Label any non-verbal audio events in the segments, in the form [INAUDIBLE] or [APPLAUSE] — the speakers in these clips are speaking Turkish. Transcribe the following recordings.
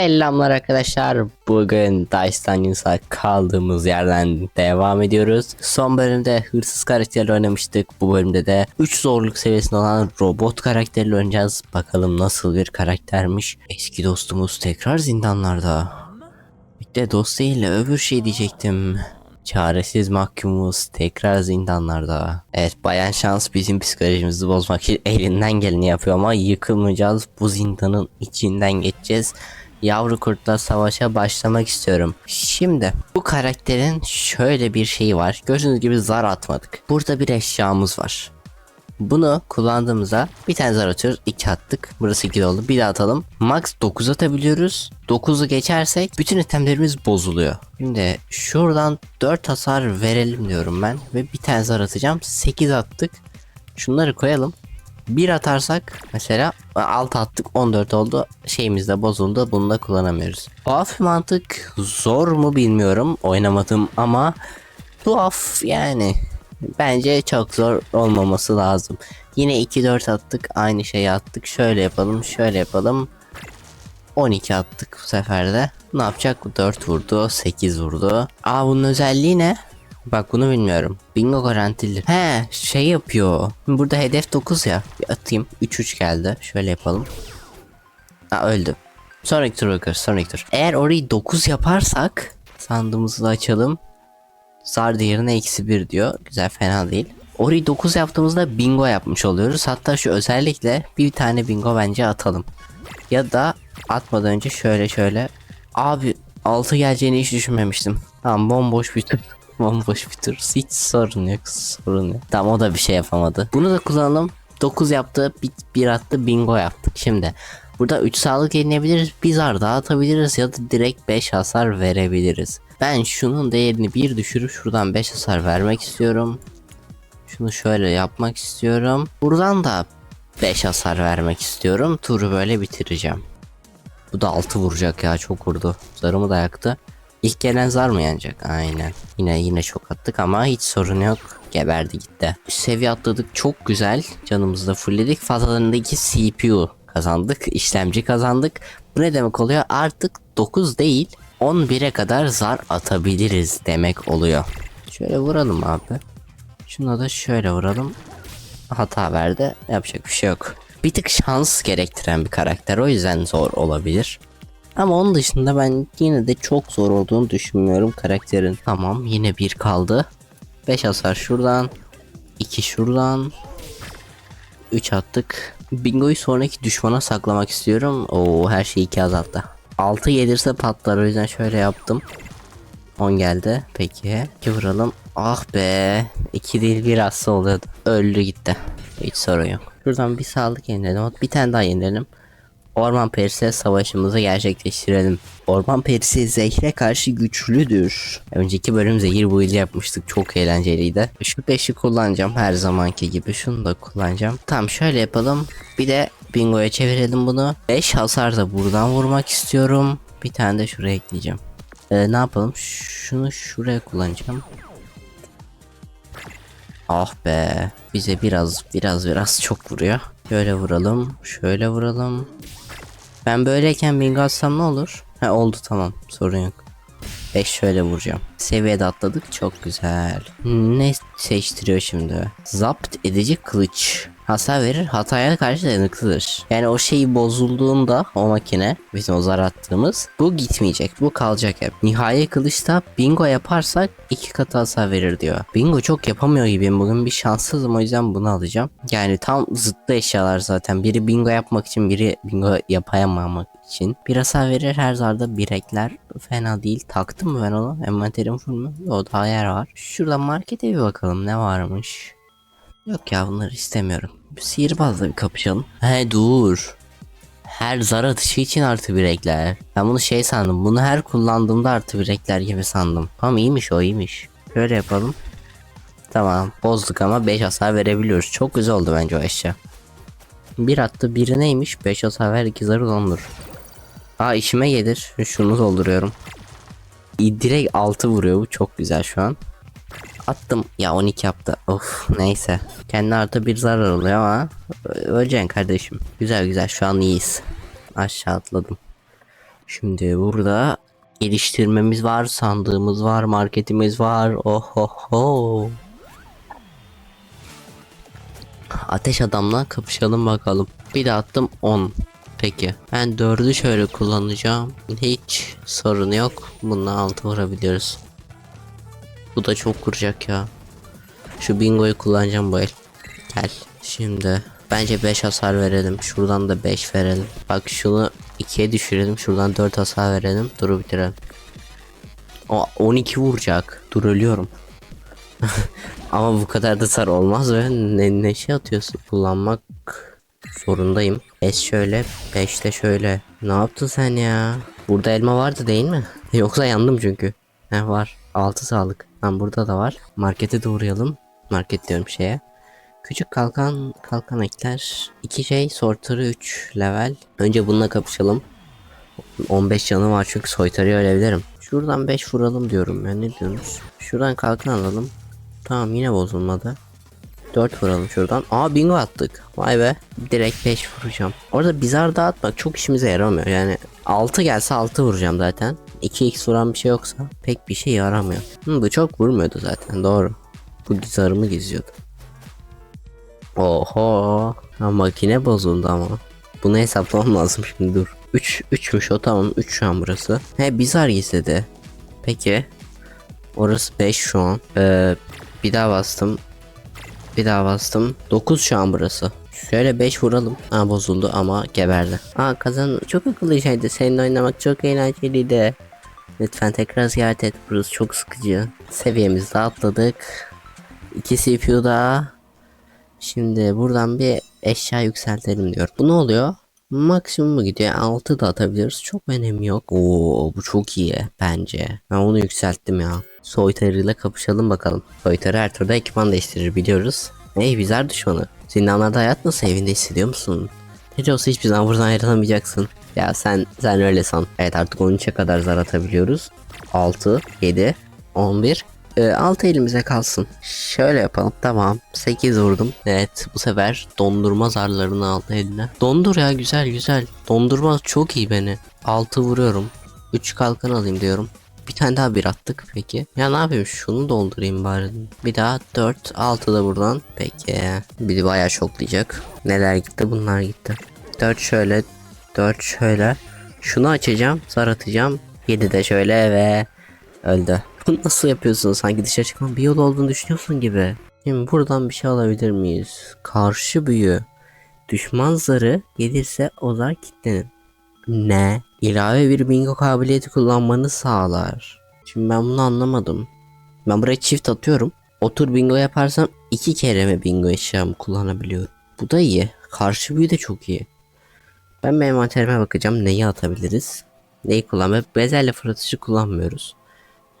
Selamlar arkadaşlar. Bugün Dice Dungeons'a kaldığımız yerden devam ediyoruz. Son bölümde hırsız karakterle oynamıştık. Bu bölümde de 3 zorluk seviyesinde olan robot karakterle oynayacağız. Bakalım nasıl bir karaktermiş. Eski dostumuz tekrar zindanlarda. Bir de dost değil öbür şey diyecektim. Çaresiz mahkumumuz tekrar zindanlarda. Evet bayan şans bizim psikolojimizi bozmak için elinden geleni yapıyor ama yıkılmayacağız. Bu zindanın içinden geçeceğiz. Yavru kurtla savaşa başlamak istiyorum. Şimdi bu karakterin şöyle bir şeyi var. Gördüğünüz gibi zar atmadık. Burada bir eşyamız var. Bunu kullandığımızda bir tane zar atıyoruz. 2 attık. Burası 2 oldu. Bir daha atalım. Max 9 atabiliyoruz. 9'u geçersek bütün itemlerimiz bozuluyor. Şimdi şuradan 4 hasar verelim diyorum ben. Ve bir tane zar atacağım. 8 attık. Şunları koyalım. 1 atarsak mesela 6 attık 14 oldu. Şeyimiz de bozuldu. Bunu da kullanamıyoruz. Tuhaf mantık zor mu bilmiyorum. Oynamadım ama tuhaf yani. Bence çok zor olmaması lazım. Yine 2-4 attık. Aynı şeyi attık. Şöyle yapalım. Şöyle yapalım. 12 attık bu sefer de. Ne yapacak? 4 vurdu. 8 vurdu. Aa bunun özelliği ne? Bak bunu bilmiyorum. Bingo garantili. He şey yapıyor. Burada hedef 9 ya. Bir atayım. 3-3 geldi. Şöyle yapalım. Ha öldü. Sonraki tur bakarız. Sonraki tur. Eğer orayı 9 yaparsak sandığımızı da açalım. Zar değerine eksi 1 diyor. Güzel fena değil. Orayı 9 yaptığımızda bingo yapmış oluyoruz. Hatta şu özellikle bir tane bingo bence atalım. Ya da atmadan önce şöyle şöyle. Abi 6 geleceğini hiç düşünmemiştim. Tamam bomboş bir tur. Bomboş bir tur. Hiç sorun yok. Sorun yok. Tamam o da bir şey yapamadı. Bunu da kullanalım. 9 yaptı. 1, bir attı. Bingo yaptık. Şimdi burada 3 sağlık yenilebiliriz. Bir zar daha atabiliriz ya da direkt 5 hasar verebiliriz. Ben şunun değerini bir düşürüp şuradan 5 hasar vermek istiyorum. Şunu şöyle yapmak istiyorum. Buradan da 5 hasar vermek istiyorum. Turu böyle bitireceğim. Bu da 6 vuracak ya çok vurdu. Zarımı da yaktı. İlk gelen zar mı yanacak? Aynen. Yine yine çok attık ama hiç sorun yok. Geberdi gitti. Seviye atladık çok güzel. Canımızı da fullledik. Fazlalarındaki CPU kazandık. işlemci kazandık. Bu ne demek oluyor? Artık 9 değil 11'e kadar zar atabiliriz demek oluyor. Şöyle vuralım abi. Şuna da şöyle vuralım. Hata verdi. Yapacak bir şey yok. Bir tık şans gerektiren bir karakter. O yüzden zor olabilir. Ama onun dışında ben yine de çok zor olduğunu düşünmüyorum karakterin. Tamam yine bir kaldı. 5 hasar şuradan. 2 şuradan. 3 attık. Bingo'yu sonraki düşmana saklamak istiyorum. Oo her şeyi 2 azalttı. 6 gelirse patlar o yüzden şöyle yaptım. 10 geldi. Peki. 2 vuralım. Ah be. 2 değil bir hasta oluyordu. Öldü gitti. Hiç sorun yok. Şuradan bir sağlık yeniledim. Bir tane daha yenilelim. Orman perisi savaşımızı gerçekleştirelim. Orman perisi zehre karşı güçlüdür. Önceki bölüm zehir build yapmıştık. Çok eğlenceliydi. Şu 5'i kullanacağım her zamanki gibi. Şunu da kullanacağım. Tamam şöyle yapalım. Bir de bingoya çevirelim bunu. 5 hasar da buradan vurmak istiyorum. Bir tane de şuraya ekleyeceğim. Ee, ne yapalım? Şunu şuraya kullanacağım. Ah be. Bize biraz biraz biraz çok vuruyor. Şöyle vuralım. Şöyle vuralım. Ben böyleyken bingo atsam ne olur? Ha oldu tamam. Sorun yok. 5 şöyle vuracağım. Seviyede atladık. Çok güzel. Ne seçtiriyor şimdi? Zapt edici kılıç. Hasar verir. Hataya karşı dayanıklıdır. Yani o şey bozulduğunda o makine bizim o zar attığımız bu gitmeyecek. Bu kalacak hep. Nihai kılıçta bingo yaparsak iki katı hasar verir diyor. Bingo çok yapamıyor gibiyim. Bugün bir şanssızım o yüzden bunu alacağım. Yani tam zıttı eşyalar zaten. Biri bingo yapmak için biri bingo yapamamak için. Bir hasar verir her zarda bir ekler. Fena değil. Taktım mı ben onu? Envanterim full mü? O daha yer var. Şuradan markete bir bakalım ne varmış. Yok ya bunları istemiyorum. Sihirbazla bir kapışalım. He dur. Her zar atışı için artı bir ekler. Ben bunu şey sandım. Bunu her kullandığımda artı bir ekler gibi sandım. Ama iyiymiş o iyiymiş. Şöyle yapalım. Tamam bozduk ama 5 hasar verebiliyoruz. Çok güzel oldu bence o eşya. Bir attı biri neymiş? 5 hasar ver 2 zarı dondur. Aa işime gelir. Şunu dolduruyorum. Direkt 6 vuruyor bu çok güzel şu an. Attım. Ya 12 yaptı. Of neyse. Kendi artı bir zarar oluyor ama öleceksin kardeşim. Güzel güzel şu an iyiyiz. Aşağı atladım. Şimdi burada geliştirmemiz var, sandığımız var, marketimiz var. Ohoho. Ateş adamla kapışalım bakalım. Bir de attım 10. Peki. Ben 4'ü şöyle kullanacağım. Hiç sorun yok. Bununla 6 vurabiliyoruz. Bu da çok kuracak ya. Şu bingoyu kullanacağım bu el. Gel. Şimdi bence 5 hasar verelim. Şuradan da 5 verelim. Bak şunu 2'ye düşürelim. Şuradan 4 hasar verelim. Duru bitirelim. O 12 vuracak. Dur ölüyorum. [LAUGHS] Ama bu kadar da sar olmaz ve ne, ne şey atıyorsun kullanmak zorundayım. 5 şöyle 5 de şöyle. Ne yaptın sen ya? Burada elma vardı değil mi? [LAUGHS] Yoksa yandım çünkü. He var. 6 sağlık. Lan burada da var. Markete doğrayalım. Market diyorum şeye. Küçük kalkan kalkan ekler. 2 şey sortarı 3 level. Önce bununla kapışalım. 15 canı var çünkü soytarıya ölebilirim. Şuradan 5 vuralım diyorum ya ne diyorsunuz? Şuradan kalkan alalım. Tamam yine bozulmadı. 4 vuralım şuradan. Aa bingo attık. Vay be. Direkt 5 vuracağım. Orada bizar dağıtmak çok işimize yaramıyor. Yani 6 gelse 6 vuracağım zaten. 2x vuran bir şey yoksa pek bir şey yaramıyor. Hı, bu çok vurmuyordu zaten doğru. Bu zarımı geziyordu. Oho. Ha, makine bozuldu ama. Bunu hesaplamam lazım şimdi dur. 3 3'müş o tamam 3 şu an burası. He bizar gizledi. Peki. Orası 5 şu an. Ee, bir daha bastım. Bir daha bastım. 9 şu an burası. Şöyle 5 vuralım. Aa bozuldu ama geberdi. Aa kazan çok akıllıydı. Seninle oynamak çok eğlenceliydi. Lütfen tekrar ziyaret et. Burası çok sıkıcı. Seviyemizde atladık. 2 CPU daha. Şimdi buradan bir eşya yükseltelim diyor. Bu ne oluyor? Maksimum mu gidiyor? 6 da atabiliriz. Çok önemi yok. Oo bu çok iyi bence. Ben onu yükselttim ya. Soytarıyla kapışalım bakalım. Soytarı her turda ekipman değiştirir biliyoruz. Ey bizler düşmanı. Zindanlarda hayat nasıl evinde hissediyor musun? Hiç olsa hiçbir zaman buradan ayrılamayacaksın. Ya sen sen öyle san. Evet artık 13'e kadar zar atabiliyoruz. 6, 7, 11. Ee, 6 elimize kalsın. Şöyle yapalım. Tamam. 8 vurdum. Evet bu sefer dondurma zarlarını aldı eline. Dondur ya güzel güzel. Dondurma çok iyi beni. 6 vuruyorum. 3 kalkan alayım diyorum. Bir tane daha bir attık peki. Ya ne yapayım şunu doldurayım bari. Bir daha 4 6 da buradan. Peki. Bir de bayağı şoklayacak. Neler gitti bunlar gitti. 4 şöyle 4 şöyle. Şunu açacağım. Zar atacağım. 7 de şöyle ve öldü. Bunu nasıl yapıyorsun? Sanki dışarı çıkmanın bir yol olduğunu düşünüyorsun gibi. Şimdi buradan bir şey alabilir miyiz? Karşı büyü. Düşman zarı gelirse o zar. Ne? İlave bir bingo kabiliyeti kullanmanı sağlar. Şimdi ben bunu anlamadım. Ben buraya çift atıyorum. Otur bingo yaparsam iki kere mi bingo eşyamı kullanabiliyorum. Bu da iyi. Karşı büyü de çok iyi. Ben benim envanterime bakacağım. Neyi atabiliriz? Neyi kullanmıyor? Bezelye fırlatıcı kullanmıyoruz.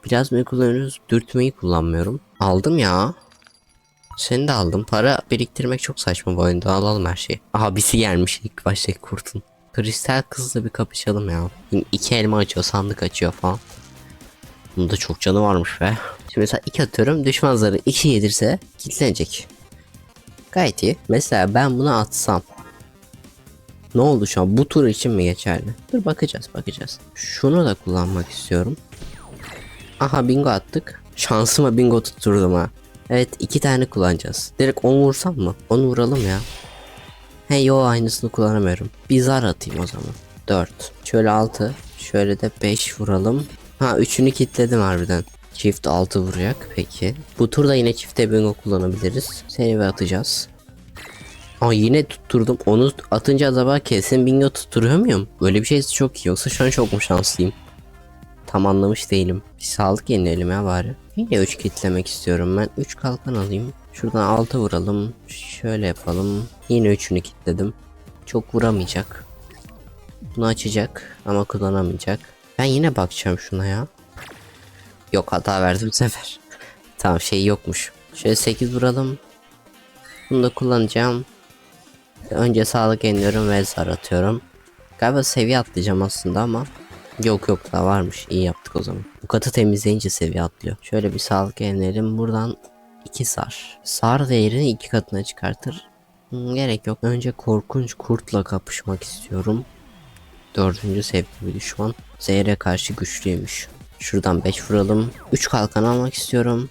Biraz mı kullanıyoruz? Dürtmeyi kullanmıyorum. Aldım ya. Seni de aldım. Para biriktirmek çok saçma bu oyunda. Alalım her şeyi. Abisi gelmiş ilk baştaki kurtun. Kristal kızla bir kapışalım ya. İki elma açıyor, sandık açıyor falan. Bunda çok canı varmış be. Şimdi mesela iki atıyorum. Düşman zarı iki yedirse kilitlenecek. Gayet iyi. Mesela ben bunu atsam. Ne oldu şu an? Bu tur için mi geçerli? Dur bakacağız bakacağız. Şunu da kullanmak istiyorum. Aha bingo attık. Şansıma bingo tutturdum ha. Evet iki tane kullanacağız. Direkt 10 vursam mı? 10 vuralım ya. He yo aynısını kullanamıyorum. Bir zar atayım o zaman. 4. Şöyle 6. Şöyle de 5 vuralım. Ha üçünü kilitledim harbiden. Çift 6 vuracak peki. Bu turda yine çifte bingo kullanabiliriz. Seni ve atacağız. Aa yine tutturdum. Onu atınca acaba kesin bingo tutturuyor muyum? Böyle bir şey çok iyi. Yoksa şu an çok mu şanslıyım? Tam anlamış değilim. Bir sağlık yenileyelim ya bari. Yine 3 kitlemek istiyorum ben. 3 kalkan alayım. Şuradan 6 vuralım. Şöyle yapalım. Yine 3'ünü kilitledim. Çok vuramayacak. Bunu açacak ama kullanamayacak. Ben yine bakacağım şuna ya. Yok hata verdi bu sefer. [LAUGHS] tamam şey yokmuş. Şöyle 8 vuralım. Bunu da kullanacağım. Önce sağlık yeniyorum ve zar atıyorum. Galiba seviye atlayacağım aslında ama Yok yok da varmış. İyi yaptık o zaman. Bu katı temizleyince seviye atlıyor. Şöyle bir sağlık yenilerim. Buradan 2 sar. Sar değerini iki katına çıkartır. Hmm, gerek yok. Önce korkunç kurtla kapışmak istiyorum. Dördüncü bir düşman. Zehre karşı güçlüymüş. Şuradan 5 vuralım. 3 kalkan almak istiyorum.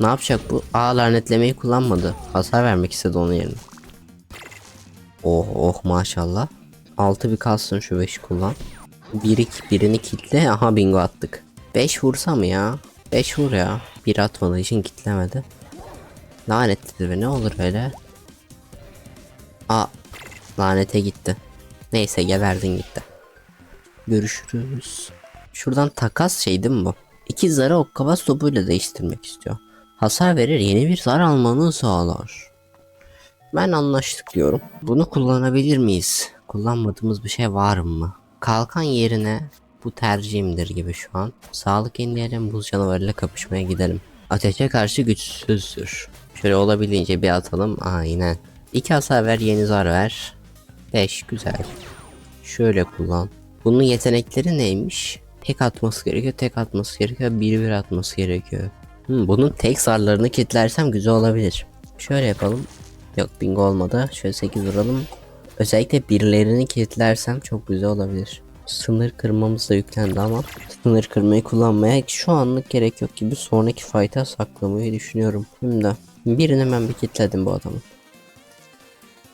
Ne yapacak bu? Aa lanetlemeyi kullanmadı. Hasar vermek istedi onun yerine. Oh oh maşallah. 6 bir kalsın şu 5'i kullan. 1 2 birini kitle. Aha bingo attık. 5 vursa mı ya? 5 vur ya. Bir atmadığı için kitlemedi. Lanetli be ne olur öyle. Aa lanete gitti. Neyse geberdin gitti. Görüşürüz. Şuradan takas şey değil mi bu? İki zarı okkabaz topuyla değiştirmek istiyor. Hasar verir yeni bir zar almanı sağlar. Ben anlaştık diyorum. Bunu kullanabilir miyiz? Kullanmadığımız bir şey var mı? Kalkan yerine bu tercihimdir gibi şu an. Sağlık yenileyelim buz canavarıyla kapışmaya gidelim. Ateşe karşı güçsüzdür. Şöyle olabildiğince bir atalım. Aynen. İki hasar ver yeni zar ver. 5 güzel. Şöyle kullan. Bunun yetenekleri neymiş? Tek atması gerekiyor, tek atması gerekiyor, bir bir atması gerekiyor. Hmm, bunun tek zarlarını kilitlersem güzel olabilir. Şöyle yapalım. Yok bingo olmadı. Şöyle 8 vuralım. Özellikle birilerini kilitlersem çok güzel olabilir. Sınır kırmamız da yüklendi ama sınır kırmayı kullanmaya şu anlık gerek yok gibi sonraki fight'a saklamayı düşünüyorum. Şimdi birini hemen bir kilitledim bu adamı.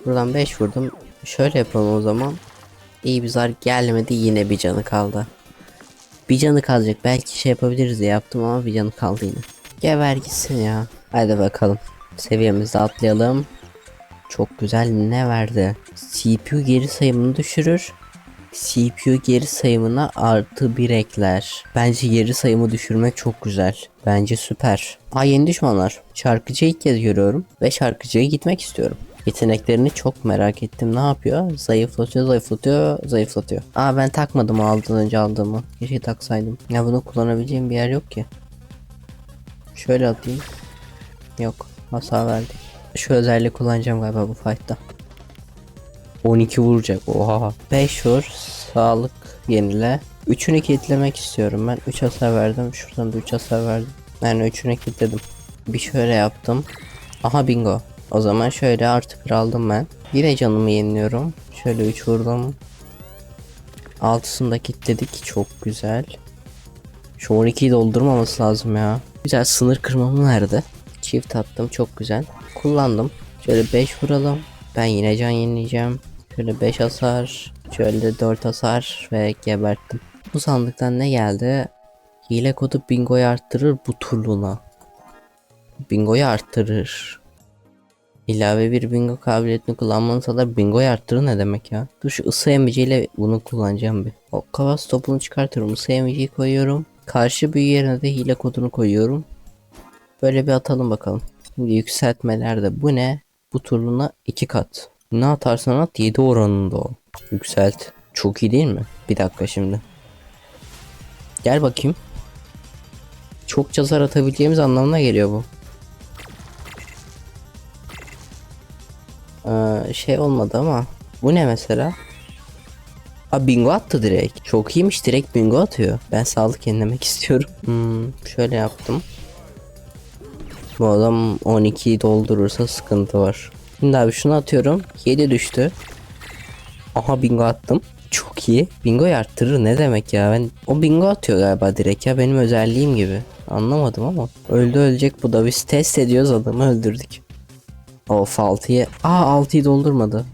Buradan 5 vurdum. Şöyle yapalım o zaman. İyi bir zar gelmedi yine bir canı kaldı. Bir canı kalacak belki şey yapabiliriz diye yaptım ama bir canı kaldı yine. Geber gitsin ya. Hadi bakalım. Seviyemizi atlayalım. Çok güzel ne verdi? CPU geri sayımını düşürür. CPU geri sayımına artı bir ekler. Bence geri sayımı düşürmek çok güzel. Bence süper. Aa yeni düşmanlar. Şarkıcıyı ilk kez görüyorum. Ve şarkıcıya gitmek istiyorum. Yeteneklerini çok merak ettim. Ne yapıyor? Zayıflatıyor, zayıflatıyor, zayıflatıyor. Aa ben takmadım aldan önce aldığımı. Keşke taksaydım. Ya bunu kullanabileceğim bir yer yok ki. Şöyle atayım. Yok. Hasar verdi. Şu özelliği kullanacağım galiba bu fight'ta. 12 vuracak. Oha. 5 vur. Sağlık yenile. 3'ünü kilitlemek istiyorum ben. 3 hasar verdim. Şuradan da 3 hasar verdim. Yani 3'ünü kilitledim. Bir şöyle yaptım. Aha bingo. O zaman şöyle artı bir aldım ben. Yine canımı yeniliyorum. Şöyle 3 vurdum. Altısını da kilitledik. Çok güzel. Şu 12'yi doldurmaması lazım ya. Güzel sınır kırmamı nerede? Çift attım çok güzel. Kullandım. Şöyle 5 vuralım. Ben yine can yenileyeceğim. Şöyle 5 hasar. Şöyle 4 hasar ve geberttim. Bu sandıktan ne geldi? Hile kodu bingoyu arttırır bu turluğuna. Bingoyu arttırır. İlave bir bingo kabiliyetini kullanmanı sağlar. Bingoyu arttırır ne demek ya? Dur şu ısı emiciyle bunu kullanacağım bir. O kavas topunu çıkartıyorum. Isı emiciyi koyuyorum. Karşı büyü yerine de hile kodunu koyuyorum. Böyle bir atalım bakalım. Şimdi yükseltmelerde bu ne? Bu turuna 2 kat. Ne atarsan at 7 oranında o. Yükselt. Çok iyi değil mi? Bir dakika şimdi. Gel bakayım. Çok zar atabileceğimiz anlamına geliyor bu. Ee, şey olmadı ama. Bu ne mesela? Ha bingo attı direkt. Çok iyiymiş direkt bingo atıyor. Ben sağlık yenilemek [LAUGHS] istiyorum. Hmm, şöyle yaptım. Bu adam 12'yi doldurursa sıkıntı var. Şimdi abi şunu atıyorum. 7 düştü. Aha bingo attım. Çok iyi. Bingoyu arttırır ne demek ya? Ben o bingo atıyor galiba direkt ya benim özelliğim gibi. Anlamadım ama. Öldü ölecek bu da biz test ediyoruz adamı öldürdük. Of 6'yı. Aa 6'yı doldurmadı.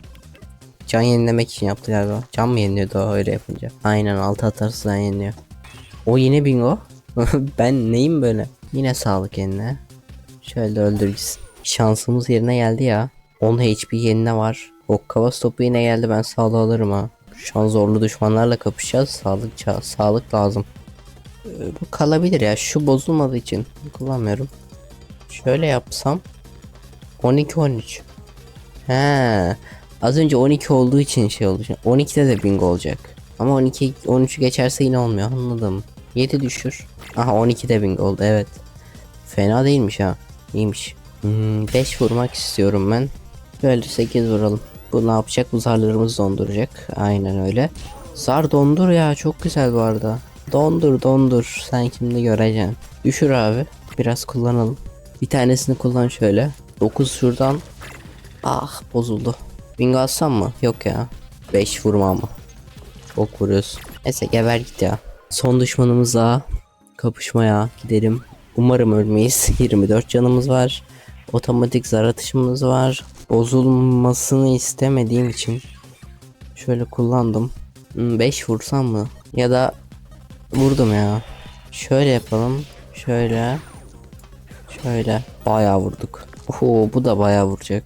Can yenilemek için yaptı galiba. Can mı yeniliyordu o öyle yapınca? Aynen 6 atarsa yeniliyor. O yine bingo. [LAUGHS] ben neyim böyle? Yine sağlık yerine. Şöyle öldür gitsin. Şansımız yerine geldi ya. 10 HP yenine var. Okkavas topu yine geldi ben sağlığı alırım ha. Şu an zorlu düşmanlarla kapışacağız. Sağlık sağlık lazım. Ee, bu kalabilir ya. Şu bozulmadığı için kullanmıyorum. Şöyle yapsam 12 13. He. Az önce 12 olduğu için şey oldu. Şimdi 12'de de bingo olacak. Ama 12 13'ü geçerse yine olmuyor. Anladım. 7 düşür. Aha 12'de bingo oldu evet. Fena değilmiş ha. İyiymiş. 5 vurmak istiyorum ben. Böyle 8 vuralım. Bu ne yapacak? Bu zarlarımızı donduracak. Aynen öyle. Zar dondur ya. Çok güzel bu arada. Dondur dondur. Sen şimdi göreceksin. Düşür abi. Biraz kullanalım. Bir tanesini kullan şöyle. 9 şuradan. Ah bozuldu. Bingo atsam mı? Yok ya. 5 vurma ama. Çok vuruyoruz. Neyse geber git ya. Son düşmanımızla kapışmaya gidelim. Umarım ölmeyiz. 24 canımız var. Otomatik zar atışımız var. Bozulmasını istemediğim için şöyle kullandım. 5 vursam mı? Ya da vurdum ya. Şöyle yapalım. Şöyle. Şöyle. Bayağı vurduk. Oho bu da bayağı vuracak.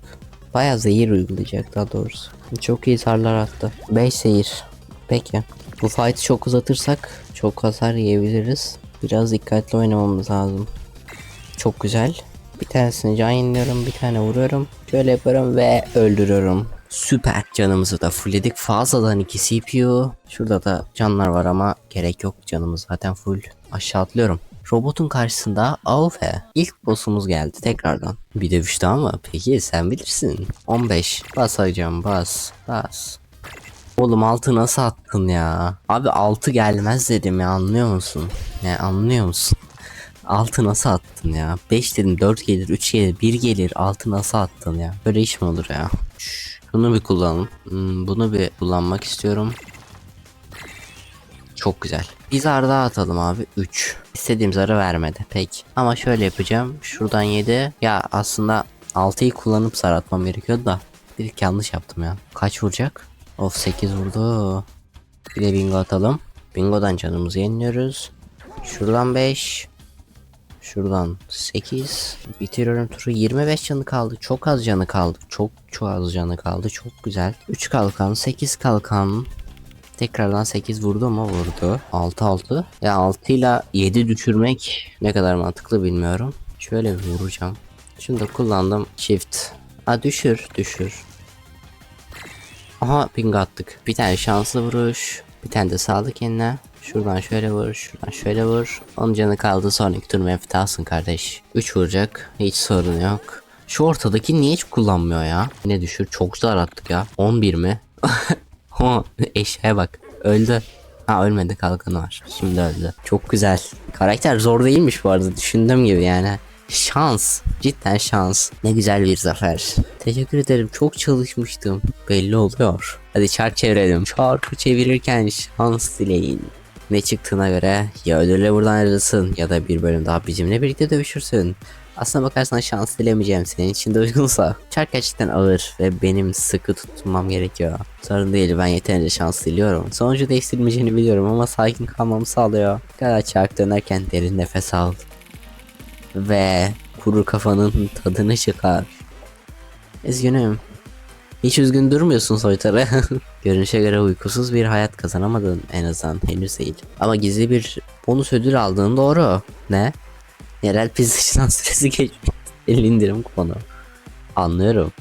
Bayağı zehir uygulayacak daha doğrusu. Çok iyi zarlar attı. 5 zehir. Peki. Bu fight'ı çok uzatırsak çok hasar yiyebiliriz. Biraz dikkatli oynamamız lazım. Çok güzel. Bir tanesini can yeniliyorum, bir tane vuruyorum. Şöyle yapıyorum ve öldürüyorum. Süper. Canımızı da fullledik. Fazladan 2 CPU. Şurada da canlar var ama gerek yok. Canımız zaten full. Aşağı atlıyorum. Robotun karşısında Aufe. İlk boss'umuz geldi tekrardan. Bir dövüş daha mı? Peki sen bilirsin. 15. Bas hocam bas. Bas. Oğlum altı nasıl attın ya? Abi altı gelmez dedim ya anlıyor musun? Ne anlıyor musun? Altı nasıl attın ya? 5 dedim 4 gelir 3 gelir 1 gelir altı nasıl attın ya? Böyle iş mi olur ya? Şunu bir kullanalım. Hmm, bunu bir kullanmak istiyorum. Çok güzel. Bir zar daha atalım abi. 3. İstediğim zarı vermedi. Peki. Ama şöyle yapacağım. Şuradan 7. Ya aslında 6'yı kullanıp zar atmam gerekiyordu da. Bir yanlış yaptım ya. Kaç vuracak? Of 8 vurdu. Bir de bingo atalım. Bingo'dan canımızı yeniliyoruz. Şuradan 5. Şuradan 8. Bitiriyorum turu. 25 canı kaldı. Çok az canı kaldı. Çok çok az canı kaldı. Çok güzel. 3 kalkan, 8 kalkan. Tekrardan 8 vurdu mu? Vurdu. 6 6. Ya 6 ile 7 düşürmek ne kadar mantıklı bilmiyorum. Şöyle bir vuracağım. Şunu da kullandım. Çift. Ha düşür, düşür. Aha ping attık. Bir tane şanslı vuruş. Bir tane de sağlık kendine. Şuradan şöyle vur, şuradan şöyle vur. Onun canı kaldı sonraki tur meftasın kardeş. 3 vuracak. Hiç sorun yok. Şu ortadaki niye hiç kullanmıyor ya? Ne düşür? Çok zar attık ya. 11 mi? [LAUGHS] Ha eşeğe bak. Öldü. Ha ölmedi kalkanı var. Şimdi öldü. Çok güzel. Karakter zor değilmiş bu arada. Düşündüğüm gibi yani. Şans. Cidden şans. Ne güzel bir zafer. Teşekkür ederim. Çok çalışmıştım. Belli oluyor. Hadi çark çevirelim. Çarkı çevirirken şans dileyin. Ne çıktığına göre ya ödülle buradan ayrılırsın ya da bir bölüm daha bizimle birlikte dövüşürsün. Aslına bakarsan şans dilemeyeceğim senin için de uygunsa. Çark gerçekten ağır ve benim sıkı tutmam gerekiyor. Sorun değil ben yeterince şans diliyorum. Sonucu değiştirmeyeceğini biliyorum ama sakin kalmamı sağlıyor. Kadar çark dönerken derin nefes al. Ve kuru kafanın tadını çıkar. Üzgünüm. Hiç üzgün durmuyorsun soytarı. [LAUGHS] Görünüşe göre uykusuz bir hayat kazanamadın en azından henüz değil. Ama gizli bir bonus ödül aldığın doğru. Ne? Yerel pizzacıdan süresi geçmiş. [LAUGHS] İndirim kuponu. Anlıyorum.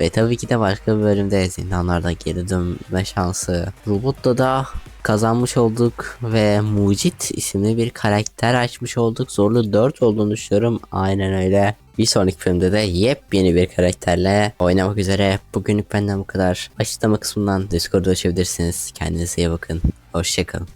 Ve tabii ki de başka bir bölümde zindanlarda geri dönme şansı. Robot'ta da kazanmış olduk ve Mucit isimli bir karakter açmış olduk. Zorlu 4 olduğunu düşünüyorum. Aynen öyle. Bir sonraki bölümde de yepyeni bir karakterle oynamak üzere. Bugünlük benden bu kadar. Açıklama kısmından Discord'a açabilirsiniz. Kendinize iyi bakın. Hoşçakalın.